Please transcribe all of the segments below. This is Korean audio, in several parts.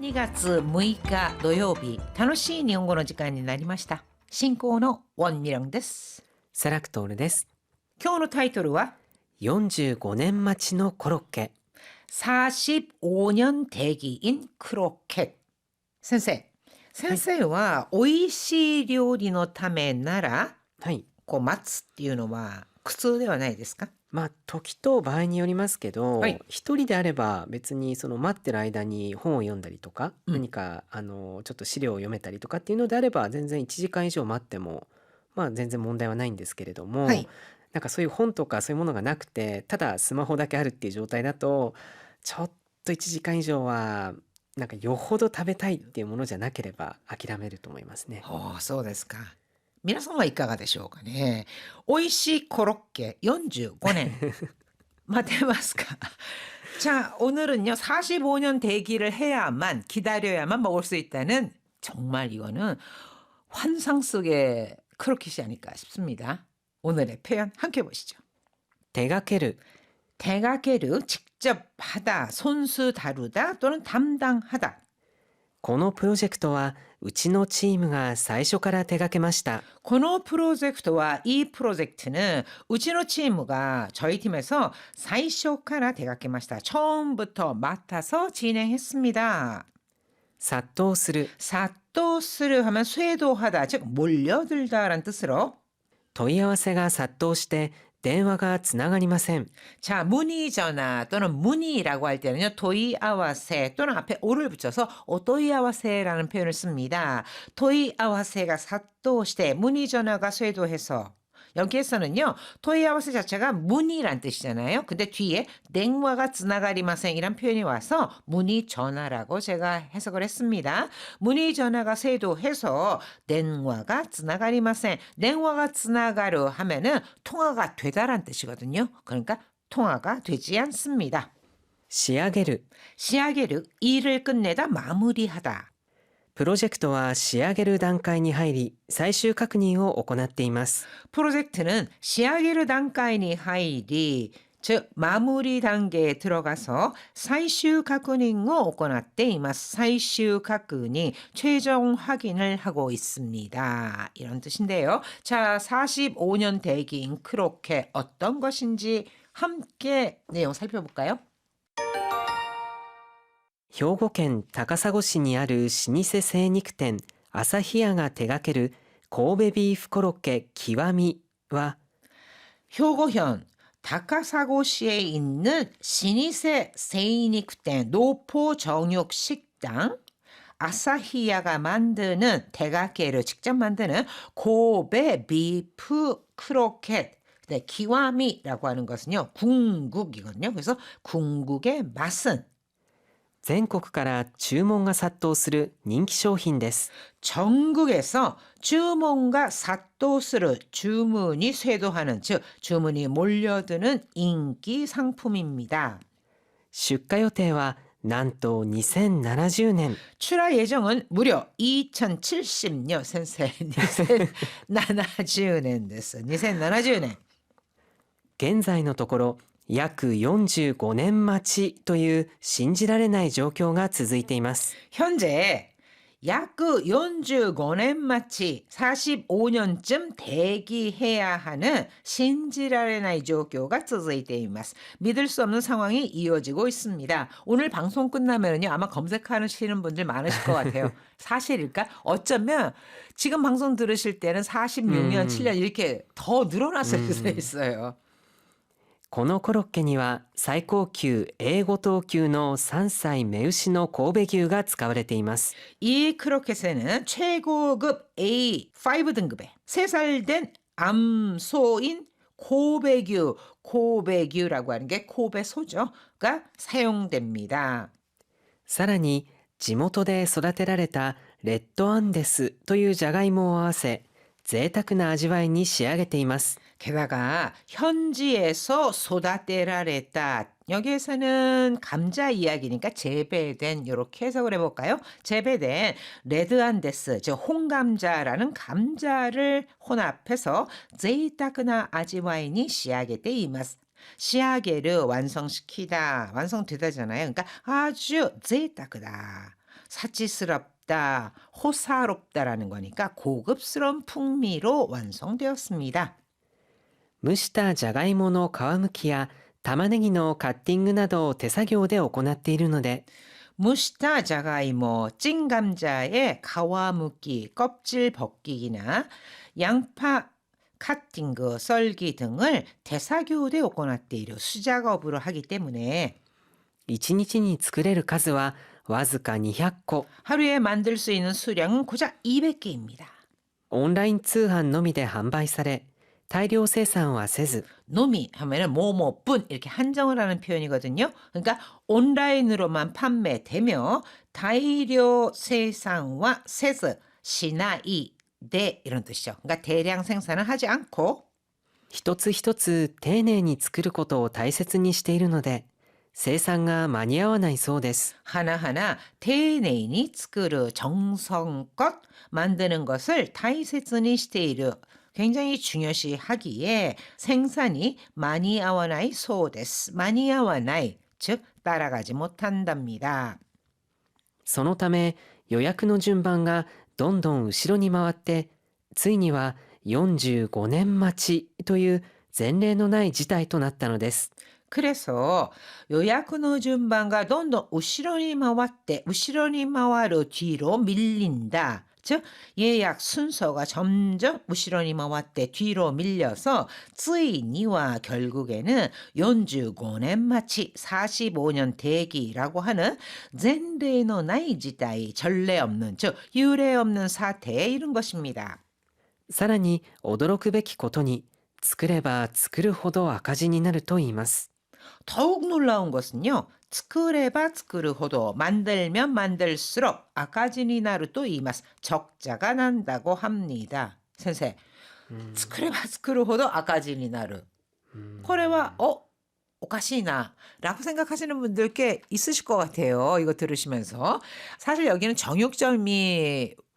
2月6日土曜日楽しい日本語の時間になりました。進行のウォンニロンです。セラクトールです。今日のタイトルは？45年待ちのコロッケ。45年定義 in クロッケ。先生先生は美味しい料理のためなら、はい、こう待つっていうのは苦痛ではないですか？まあ時と場合によりますけど、はい。一人であれば別にその待ってる間に本を読んだりとか、うん。何かあのちょっと資料を読めたりとかっていうのであれば全然1時間以上待ってもまあ全然問題はないんですけれども、はい。なんかそういう本とかそういうものがなくてただスマホだけあるっていう状態だとちょっと1時間以上はなんかよほど食べたいっていうものじゃなければ諦めると思いますね。おーそうですか 皆さんはいかがでしょうかね美味しいコロッケ45년待てますか자 오늘은요 45년 대기를 해야만 기다려야만 먹을 수 있다는 정말 이거는 환상 속의 크로켓이 아닐까 싶습니다 오늘의 표현 함께 보시죠 手がける 대가게르 직접 하다 손수 다루다 또는 담당하다 このプロジェクトはうちのチームが最初から手掛けました。 코노 프로젝트와 이 프로젝트는 우치노 치무가 저희 팀에서 사이쇼카라 대각해마시다. 처음부터 맡아서 진행했습니다. 殺到する 사또스를 하면 쇄도하다, 즉 몰려들다라는 뜻으로 問い合わせが殺到して 電話がつながりません。 자 문의 전화 또는 문의라고 할 때는요 도이아와세 또는 앞에 오를 붙여서 오도이아와세라는 표현을 씁니다. 도이아와세가 사또시대 문의 전화가 쇄도해서 여기에서는요, 토이하우스 자체가 문이란 뜻이잖아요. 근데 뒤에 냉화가 지나가리마생이란 표현이 와서 문이 전화라고 제가 해석을 했습니다. 문이 전화가 세도 해서 냉화가 지나가리마생, 냉화가 지나가르 하면은 통화가 되다란 뜻이거든요. 그러니까 통화가 되지 않습니다. 시아게르 시아게르 일을 끝내다 마무리하다. プロジェクトは仕上げる段階に入り最終確認を行っています。 프로젝트는 시아게르 단계에 하이리 즉 마무리 단계에 들어가서 사이슈確認を 行っています. 사이슈確認 최종 확인을 하고 있습니다. 이런 뜻인데요. 자, 45년 대기인 크로켓 어떤 것인지 함께 내용 살펴볼까요? 兵庫県高砂市にある老舗精肉店朝日屋が手掛ける神戸ビーフコロッケ極みは 효고현 다카사고시에 있는 신이세 세이닉店노포 정육 식당 아사히야가 만드는 대가게를 직접 만드는 고베 비프 크로켓 네, 기와미라고 하는 것은요 궁국이거든요. 그래서 궁국의 맛은 全国から注文が殺到する人気商品です。 전국에서 주문과 사또스를 주문이 쇄도하는 즉 주문이 몰려드는 인기 상품입니다. 出荷予定はなんと2070年 출하 예정은 무려 2070년 센세 2070년 됐어. 2070년. 現在のところ 約45年待ちという信じられない状況が続いています。 현재 약 45년 마치 45년쯤 대기해야 하는 신지랄의 조교가 続いています. 믿을 수 없는 상황이 이어지고 있습니다. 오늘 방송 끝나면요 아마 검색하시는 분들 많으실 것 같아요. 사실일까? 어쩌면 지금 방송 들으실 때는 46년, 음. 7년 이렇게 더 늘어났을 음. 수도 있어요. このコロッケには最高級 A5 等級の3歳目牛の神戸牛が使われています。 이 크로켓에는 최고급 A5 등급의 3살 된 암소인 고배규, 고배규라고 하는 게 고배 소죠가 사용됩니다. さらに地元で育てられたレッドアンデスというじゃがいもを合わせ 贅沢な味わいに仕上げています。 게다가 현지에서 쏟아떼라랬다. 여기에서는 감자 이야기니까 재배된 이렇게 해석을 해볼까요? 재배된 레드안데스 즉 홍감자라는 감자를 혼합해서 제이타크나 아지와인이 시아게 때이마스. 시아게를 완성시키다 완성되다잖아요. 그러니까 아주 제이타크다. 사치스럽 다, 호사롭다라는 거니까 고급스러운 풍미로 완성되었습니다. 蒸したじゃがいもの皮むきや玉ねぎのカッティングなどを手作業で行っているので 무시타 자가이모, 찐 감자의 가와무기, 껍질 벗기기나 양파 카팅그, 썰기 등을 대사교대 行っている 수작업으로 하기 때문에 1日に作れる数は わずか200個 하루에 만들 수 있는 수량은 고작 200개입니다. オンライン通販のみで販売され大量生産はせず 노미 하면은 뭐뭐뿐 이렇게 한정을 하는 표현이거든요. 그러니까 온라인으로만 판매되며 다이료 세상과 세스 시나이 대 이런 뜻이죠. 그러니까 대량 생산을 하지 않고 一つ一つ丁寧に作ることを大切にしているので 生産が間に合わないそうです 하나하나丁寧に 스크르 정성껏 만드는 것을 다이세츠니 시테이르 굉장히 중요시하기에 생산이 많이 아와나이 소데스 많이 아와나이 즉 따라가지 못한답니다. そのため予約の順番がどんどん後ろに回ってついには45年待ちという前例のない事態となったのです 그래서 요약의 준반가 돈도 우시로니 마왔대 우시로니 마와르 뒤로 밀린다. 즉 예약 순서가 점점 우시로니 마왔대 뒤로 밀려서 쯔이니와 결국에는 45년 마치 45년 대기라고 하는 젠레노 나이 지다이 전례 없는 즉 유례 없는 사태에 이른 것입니다. さらに驚くべきことに作れば作るほど赤字になると言います 더욱 놀라운 것은요. 스크레바 스크르 호도 만들면 만들수록 아까지니 나루 또 이마스 적자가 난다고 합니다. 선생, うん 스크레바 스크르 호도 아까지니 나루. うん 코레와 어 오카시나 라고 생각하시는 분들 꽤 있으실 것 같아요. 이거 들으시면서. 사실 여기는 정육점이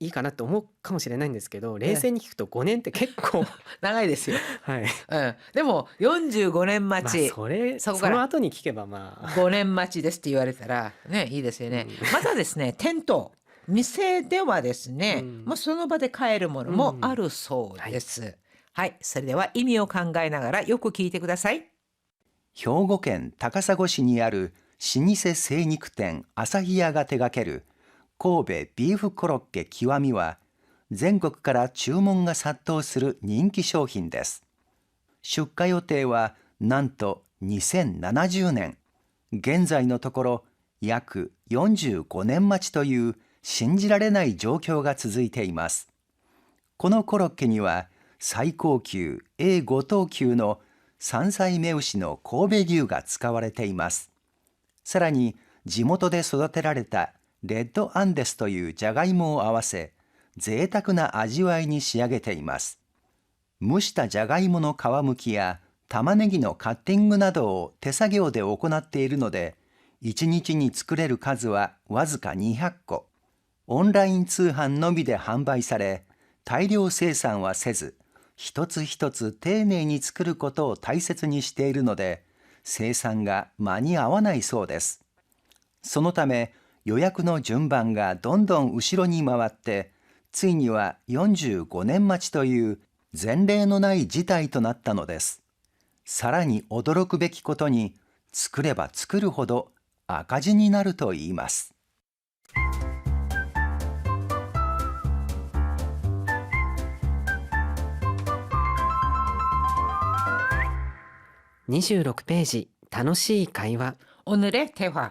いいかなって思うかもしれないんですけど冷静に聞くと5年って結構 長いですよ。はいうん。でも、45年まあ待ち、それそそこからの後に聞けばまあ5年待ちですって言われたら、ね、いいですよね。うんまたですね、店頭。店ではですね、うんもうその場で買えるものもあるそうです。はい、それでは意味を考えながらよく聞いてください。兵庫県高砂市にある老舗精肉店朝日屋が手掛ける神戸ビーフコロッケ極みは全国から注文が殺到する人気商品です。出荷予定はなんと2070年。現在のところ約45年待ちという信じられない状況が続いています。このコロッケには最高級 A5 等級の山菜目牛の神戸牛が使われています。さらに地元で育てられたレッドアンデスというじゃがいもを合わせ贅沢な味わいに仕上げています。蒸したじゃがいもの皮むきや玉ねぎのカッティングなどを手作業で行っているので1日に作れる数はわずか200個。オンライン通販のみで販売され大量生産はせず一つ一つ丁寧に作ることを大切にしているので生産が間に合わないそうです。そのため予約の順番がどんどん後ろに回ってついには45年待ちという前例のない事態となったのですさらに驚くべきことに作れば作るほど赤字になると言います26ページ楽しい会話 오늘의 대화.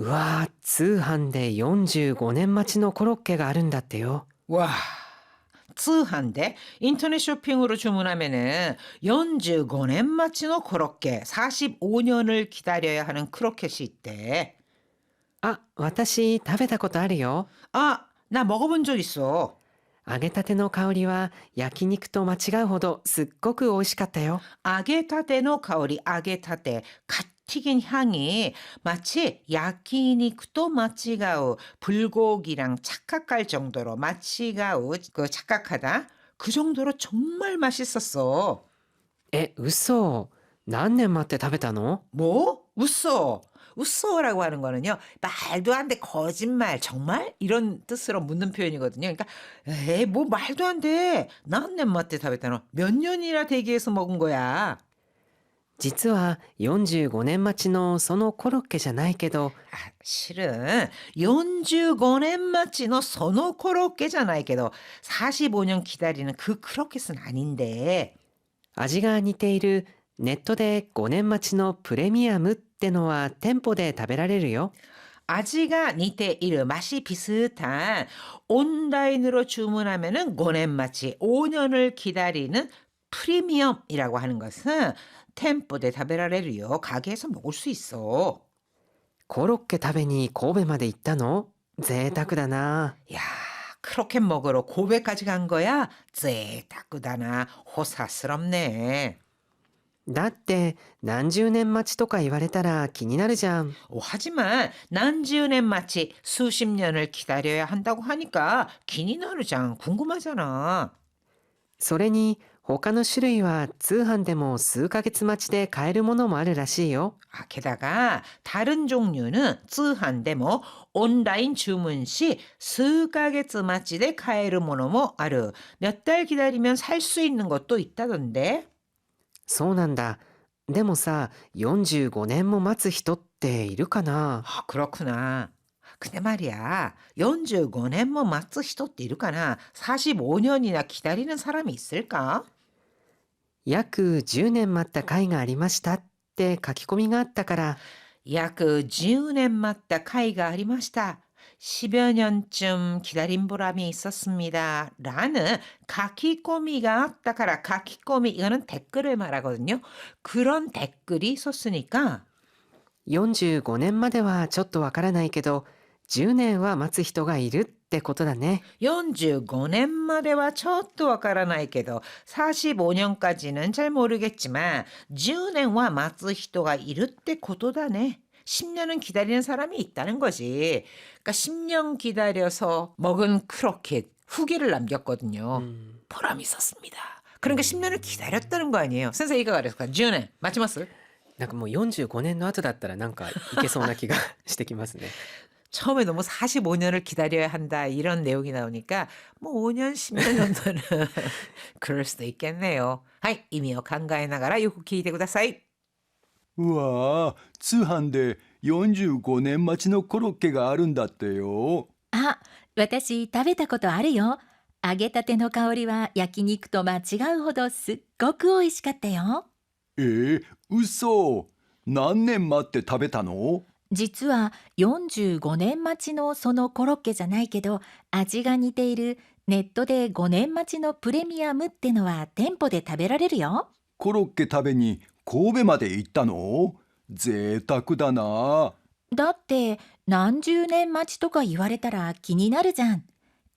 うわー通販で45年待ちのコロッケがあるんだってよ 와. 쯔한데 인터넷 쇼핑으로 주문하면은 45년 마치노 코로케 45년을 기다려야 하는 크로켓이 있대. あ私食べたことあるよ 아, 나 먹어본 적 있어. 揚げたての香りは焼肉と間違うほどすっごく美味しかったよ。 아게타테의 가오리 아게타테 갓 튀긴 향이 마치 야키니쿠도 마치가우 불고기랑 착각할 정도로 마치가우 그 착각하다 그 정도로 정말 맛있었어. え、嘘。何年待って食べたの 뭐? 웃어. 웃어라고 하는 거는요. 말도 안 돼. 거짓말. 정말? 이런 뜻으로 묻는 표현이거든요. 그러니까 에이 뭐 말도 안 돼. 나한테 맛대 다베타노. 몇 년이나 대기해서 먹은 거야. 実は45年待ちのそのコロッケじゃないけど、 아, 실은 45년 마치노 선호 코로케잖아요. けど 45년 기다리는 그 크로켓은 아닌데 味が似ているネットで5年待ちのプレミアムってのは店舗で食べられるよ。 아지가 니테 이르 맛이 비슷한 온라인으로 주문하면은 5년 마치 5년을 기다리는 프리미엄이라고 하는 것은 템포데 타베라레르요 가게에서 먹을 수 있어. コロッケ食べに神戸まで行ったの贅沢だな。 야, 크로켓 먹으러 고베까지 간 거야?贅沢다나 호사스럽네. だって何十年待ちとか言われたら気になるじゃん。 오, 하지만 난지은의 마치 수십 년을 기다려야 한다고 하니까 기니나르장 궁금하잖아. それに 他の種類は通販でも数ヶ月待ちで買えるものもあるらしいよ。 아, 게다가 다른 종류는 쯔한데 뭐 온라인 주문 시 수가게츠 마치데 카에르 모노모 아르 몇 달 기다리면 살 수 있는 것도 있다던데. そうなんだ。でもさ、45年も待つ人っているかな 아, 그렇구나. 근데 말이야, 45년 뭐 맞츠 히토って 이르까나 45년이나 기다리는 사람이 있을까? 約10年待った回がありましたって書き込みがあったから、 약 10년 맞다 카이가 아리마시다. 10여 년쯤 기다린 보람이 있었습니다. 라는 가키꼬미가 아따카라 가키꼬미 이거는 댓글을 말하거든요. 그런 댓글이 있었으니까 45年まではちょっとわからないけど、 10年は待つ人がいるってことだね。 45년 마대와 저도 わからないけど 45년까지는 잘 모르겠지만 10년와 맞을 히도가 이를 때 고도다네. 10년은 기다리는 사람이 있다는 거지. 그러니까 10년 기다려서 먹은 크로켓 후기를 남겼거든요. うん、 보람이 있었습니다. 그러니까 10년을 기다렸다는 거 아니에요. 선생님 이가 그랬을까? 10년. 맞지마스? なんかもう45年の後だったらなんかいけそうな気がしてきますね。 처음에 너무 45년을 기다려야 한다 이런 내용이 나오니까 뭐 5년 10년 정도는 그럴 수도 있겠네요. 하이 이미요 간가에 나가라 요구 기대ください.うわあ通販で45年待ちのコロッケがあるんだってよあ、私食べたことあるよ。揚げたての香りは焼肉と間違うほどすっごく美味しかったよ。えー、嘘何年待って食べたの 実は45年待ちのそのコロッケじゃないけど味が似ているネットで5年待ちのプレミアムってのは店舗で食べられるよ。コロッケ食べに神戸まで行ったの？贅沢だなだって何十年待ちとか言われたら気になるじゃん。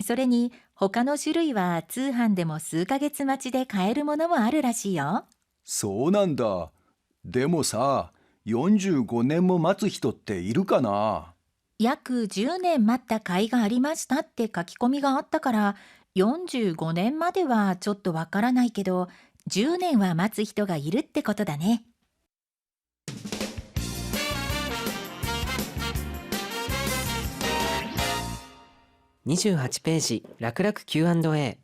それに他の種類は通販でも数ヶ月待ちで買えるものもあるらしいよ。そうなんだでもさ45年も待つ人っているかな？約10年待った甲斐がありましたって書き込みがあったから45年まではちょっとわからないけど10年は待つ人がいるってことだね。28ページ、楽々 Q&A。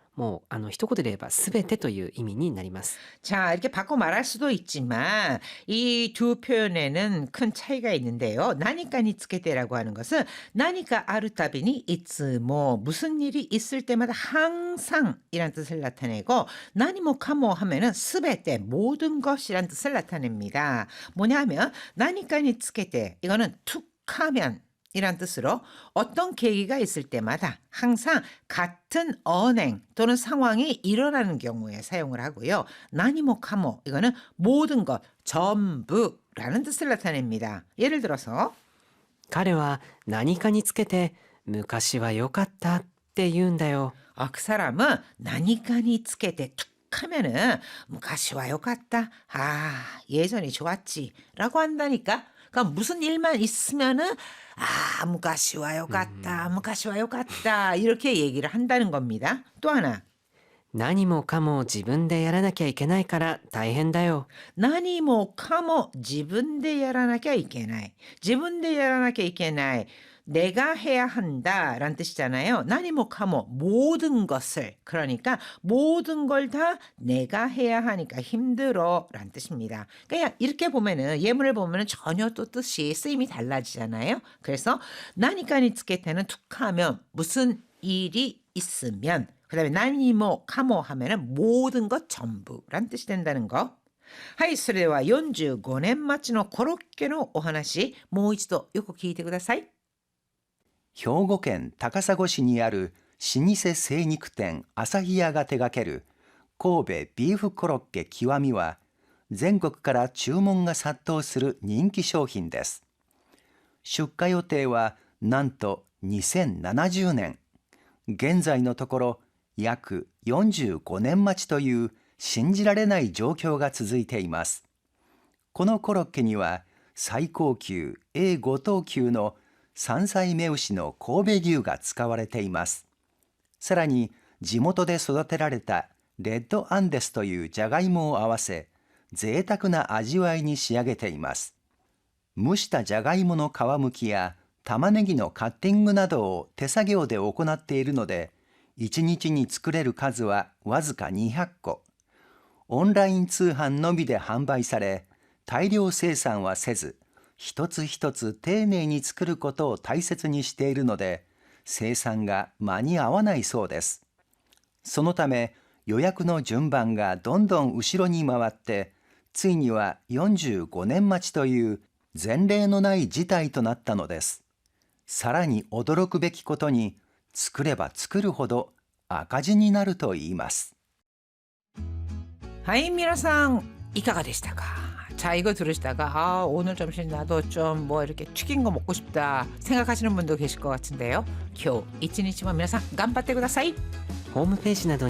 もうあの一言で言えば全てという意味になります。 자, 이렇게 바꿔 말할 수도 있지만 이 두 표현에는 큰 차이가 있는데요. 나니까 니츠케테라고 하는 것은 나니까 아르타비니 이츠모 무슨 일이 있을 때마다 항상 이란 뜻을 나타내고 나니모 카모 하면은 스베테 모든 것이란 뜻을 나타냅니다. 뭐냐 하면 나니까 니츠케테 이거는 툭하면 이란 뜻으로 어떤 계기가 있을 때마다 항상 같은 언행 또는 상황이 일어나는 경우에 사용을 하고요. 나니모 카모 이거는 모든 것 전부라는 뜻을 나타냅니다. 예를 들어서 彼は何かにつけて昔は良かったって言うんだよ。 아, 그 사람은 나니까니 츠케테 툭 하면은 무가시와 요갔다. 아, 예전이 좋았지. 라고 한다니까. 그러니까 무슨 일만 있으면은 아, 무가시와 요갔다. 무가시와 요갔다. 이렇게 얘기를 한다는 겁니다. 또 하나. 何もかも自分でやらなきゃいけないから大変だよ。何もかも自分でやらなきゃいけない. 自分でやらなきゃいけない. 내가 해야 한다 라는 뜻이잖아요. 나니모 카모 모든 것을 그러니까 모든 걸 다 내가 해야 하니까 힘들어 라는 뜻입니다. 그냥 이렇게 보면은 예문을 보면은 전혀 또 뜻이 쓰임이 달라지잖아요. 그래서 나니까니 츠케테는 툭하면 무슨 일이 있으면 그다음에 나니모 카모 하면은 모든 것 전부란 뜻이 된다는 거. はい、それでは45年待ちのコロッケのお話、もう一度よく聞いてください。兵庫県高砂市にある老舗精肉店朝日屋が手掛ける神戸ビーフコロッケ極みは全国から注文が殺到する人気商品です出荷予定はなんと2070年 現在のところ約45年待ちという信じられない状況が続いています。このコロッケには最高級 A5 等級の山菜目牛の神戸牛が使われています。さらに地元で育てられたレッドアンデスというじゃがいもを合わせ贅沢な味わいに仕上げています。蒸したじゃがいもの皮むきや玉ねぎのカッティングなどを手作業で行っているので1日に作れる数はわずか200個。オンライン通販のみで販売され大量生産はせず一つ一つ丁寧に作ることを大切にしているので生産が間に合わないそうです。そのため予約の順番がどんどん後ろに回ってついには45年待ちという前例のない事態となったのです。さらに驚くべきことに作れば作るほど赤字になるといいますはい、皆さんいかがでしたか자 이거 들으시다가 아 오늘 점심 나도 좀 뭐 이렇게 튀긴 거 먹고 싶다 생각하시는 분도 계실 것 같은데요. 今日一日も皆さん頑張ってください。ホームページなど